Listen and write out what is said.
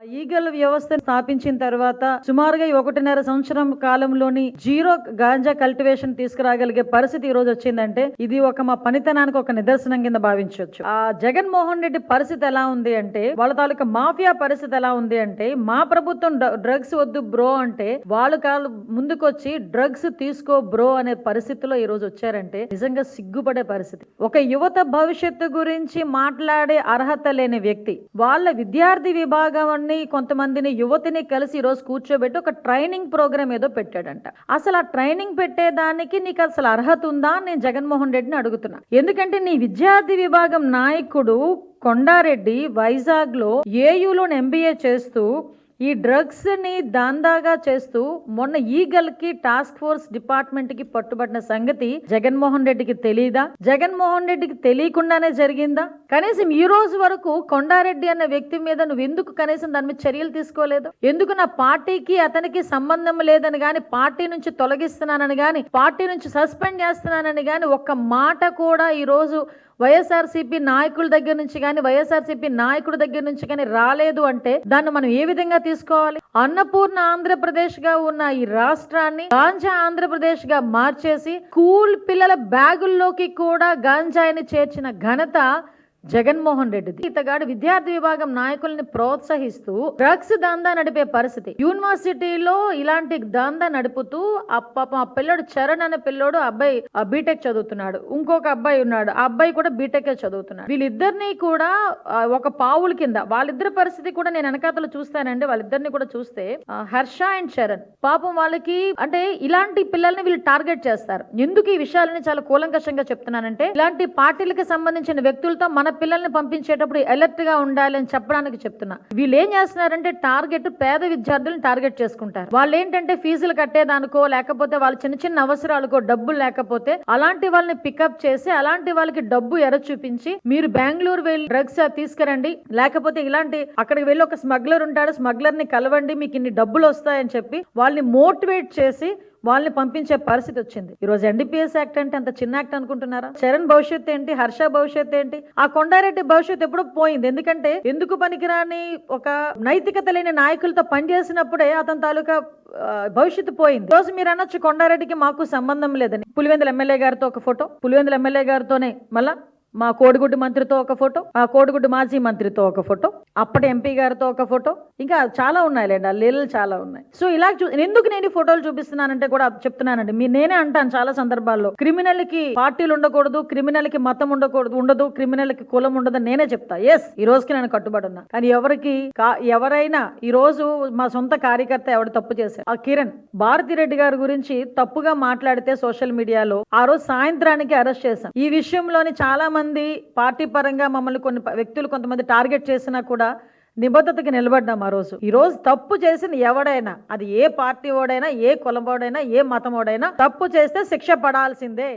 Eagle వ్యవస్థ స్థాపించిన తర్వాత సుమారుగా ఒకటిన్నర సంవత్సరం కాలంలోని జీరో గాంజా కల్టివేషన్ తీసుకురాగలిగే పరిస్థితి ఈ రోజు వచ్చిందంటే ఇది ఒక మా పనితనానికి ఒక నిదర్శనం కింద భావించవచ్చు. ఆ జగన్మోహన్ రెడ్డి పరిస్థితి ఎలా ఉంది అంటే వాళ్ళ తాలూకా మాఫియా పరిస్థితి ఎలా ఉంది అంటే మా ప్రభుత్వం డ్రగ్స్ వద్దు బ్రో అంటే వాళ్ళు కాళ్ళు ముందుకొచ్చి డ్రగ్స్ తీసుకో బ్రో అనే పరిస్థితిలో ఈ రోజు వచ్చారంటే నిజంగా సిగ్గుపడే పరిస్థితి. ఒక యువత భవిష్యత్తు గురించి మాట్లాడే అర్హత లేని వ్యక్తి వాళ్ళ విద్యార్థి విభాగం విభాగాన్ని కొంతమందిని యువతిని కలిసి ఈ రోజు కూర్చోబెట్టి ఒక ట్రైనింగ్ ప్రోగ్రామ్ ఏదో పెట్టాడంట. అసలు ఆ ట్రైనింగ్ పెట్టేదానికి నీకు అసలు అర్హత ఉందా నేను జగన్మోహన్ రెడ్డిని అడుగుతున్నా. ఎందుకంటే నీ విద్యార్థి విభాగం నాయకుడు కొండారెడ్డి వైజాగ్లో ఎంబీఏ చేస్తూ ఈ డ్రగ్స్ని దాందాగా చేస్తూ మొన్న ఈగల్కి టాస్క్ ఫోర్స్ డిపార్ట్మెంట్కి పట్టుబడిన సంగతి జగన్మోహన్ రెడ్డికి తెలియదా జగన్మోహన్ రెడ్డికి తెలియకుండానే జరిగిందా? కనీసం ఈ రోజు వరకు కొండారెడ్డి అన్న వ్యక్తి మీద నువ్వు ఎందుకు కనీసం దాని మీద చర్యలు తీసుకోలేదు? ఎందుకు నా పార్టీకి అతనికి సంబంధం లేదని గాని పార్టీ నుంచి తొలగిస్తున్నానని గాని పార్టీ నుంచి సస్పెండ్ చేస్తున్నానని గాని ఒక్క మాట కూడా ఈ రోజు వైఎస్ఆర్సీపీ నాయకుల దగ్గర నుంచి కానీ వైఎస్ఆర్సీపీ నాయకుడి దగ్గర నుంచి కానీ రాలేదు అంటే దాన్ని మనం ఏ విధంగా తీసుకోవాలి. అన్నపూర్ణ ఆంధ్రప్రదేశ్గా ఉన్న ఈ రాష్ట్రాన్ని గాంజా ఆంధ్రప్రదేశ్గా మార్చేసి స్కూల్ పిల్లల బ్యాగుల్లోకి కూడా గాంజాయిని చేర్చిన ఘనత జగన్మోహన్ రెడ్డిది. ఇతగాడు విద్యార్థి విభాగం నాయకుల్ని ప్రోత్సహిస్తూ డ్రగ్స్ దందా నడిపే పరిస్థితి. యూనివర్సిటీలో ఇలాంటి దందా నడుపుతూ ఆ పాపం ఆ పిల్లడు చరణ్ అనే పిల్లోడు ఆ అబ్బాయి బీటెక్ చదువుతున్నాడు. ఇంకొక అబ్బాయి ఉన్నాడు. ఆ అబ్బాయి కూడా బీటెక్ చదువుతున్నాడు. వీళ్ళిద్దరిని కూడా ఒక పావుల కింద వాళ్ళిద్దరి పరిస్థితి కూడా నేను వెనకాతలు చూస్తానండి. వాళ్ళిద్దరిని కూడా చూస్తే హర్ష అండ్ చరణ్. పాపం వాళ్ళకి అంటే ఇలాంటి పిల్లల్ని వీళ్ళు టార్గెట్ చేస్తారు. ఎందుకు ఈ విషయాలని చాలా కూలంకషంగా చెప్తున్నానంటే ఇలాంటి పార్టీలకు సంబంధించిన వ్యక్తులతో మన పిల్లల్ని పంపించేటప్పుడు అలర్ట్గా గా చెప్పడానికి చెప్తున్నా. వీళ్ళు ఏం చేస్తున్నారంటే టార్గెట్ పేద విద్యార్థులను టార్గెట్ చేసుకుంటారు. వాళ్ళు ఏంటంటే ఫీజులు కట్టేదానికో లేకపోతే వాళ్ళ చిన్న చిన్న అవసరాలకో డబ్బులు లేకపోతే అలాంటి వాళ్ళని పికప్ చేసి అలాంటి వాళ్ళకి డబ్బు ఎర చూపించి మీరు బెంగళూరు వెళ్ళి డ్రగ్స్ తీసుకురండి లేకపోతే ఇలాంటి అక్కడికి వెళ్ళి ఒక స్మగ్లర్ ఉంటాడు స్మగ్లర్ని కలవండి మీకు ఇన్ని డబ్బులు వస్తాయని చెప్పి వాళ్ళని మోటివేట్ చేసి వాళ్ళని పంపించే పరిస్థితి వచ్చింది. ఈ రోజు ఎన్డీపీఎస్ యాక్ట్ అంటే అంత చిన్న యాక్ట్ అనుకుంటున్నారా? చరణ్ భవిష్యత్ ఏంటి? హర్ష భవిష్యత్ ఏంటి? ఆ కొండారెడ్డి భవిష్యత్ ఎప్పుడో పోయింది. ఎందుకంటే ఎందుకు పనికిరాని ఒక నైతికత లేని నాయకులతో పనిచేసినప్పుడే అతని తాలూకా భవిష్యత్ భవిష్యత్తు పోయింది. ఈ రోజు మీరు అనొచ్చు కొండారెడ్డికి మాకు సంబంధం లేదని. పులివెందుల ఎమ్మెల్యే గారితో ఒక ఫోటో. పులివెందుల ఎమ్మెల్యే గారితోనే మళ్ళా మా కోడిగుడ్డు మంత్రితో ఒక ఫోటో ఆ కోడిగుడ్డు మాజీ మంత్రితో ఒక ఫోటో అప్పటి ఎంపీ గారితో ఒక ఫోటో. ఇంకా చాలా ఉన్నాయిలేండి ఆ లీలలు చాలా ఉన్నాయి. సో ఇలా చూ ఎందుకు నేను ఈ ఫోటోలు చూపిస్తున్నానంటే కూడా చెప్తున్నానండి. మీ నేనే అంటాను చాలా సందర్భాల్లో. క్రిమినల్కి పార్టీలు ఉండకూడదు క్రిమినల్కి మతం ఉండకూడదు ఉండదు క్రిమినల్కి కులం ఉండదు నేనే చెప్తా. ఎస్ ఈ రోజుకి నేను కట్టుబడి ఉన్నా. కానీ ఎవరికి ఎవరైనా ఈ రోజు మా సొంత కార్యకర్త ఎవడు తప్పు చేశారు ఆ కిరణ్. భారతిరెడ్డి గారి గురించి తప్పుగా మాట్లాడితే సోషల్ మీడియాలో ఆ రోజు సాయంత్రానికి అరెస్ట్ చేశాం ఈ విషయంలోని చాలా మంది పార్టీ పరంగా మమ్మల్ని కొన్ని వ్యక్తులు కొంతమంది టార్గెట్ చేసినా కూడా నిబద్ధతకి నిలబడ్డాం ఆ రోజు. ఈ రోజు తప్పు చేసిన ఎవడైనా అది ఏ పార్టీ ఓడైనా ఏ కులం ఓడైనా ఏ మతం ఓడైనా తప్పు చేస్తే శిక్ష పడాల్సిందే.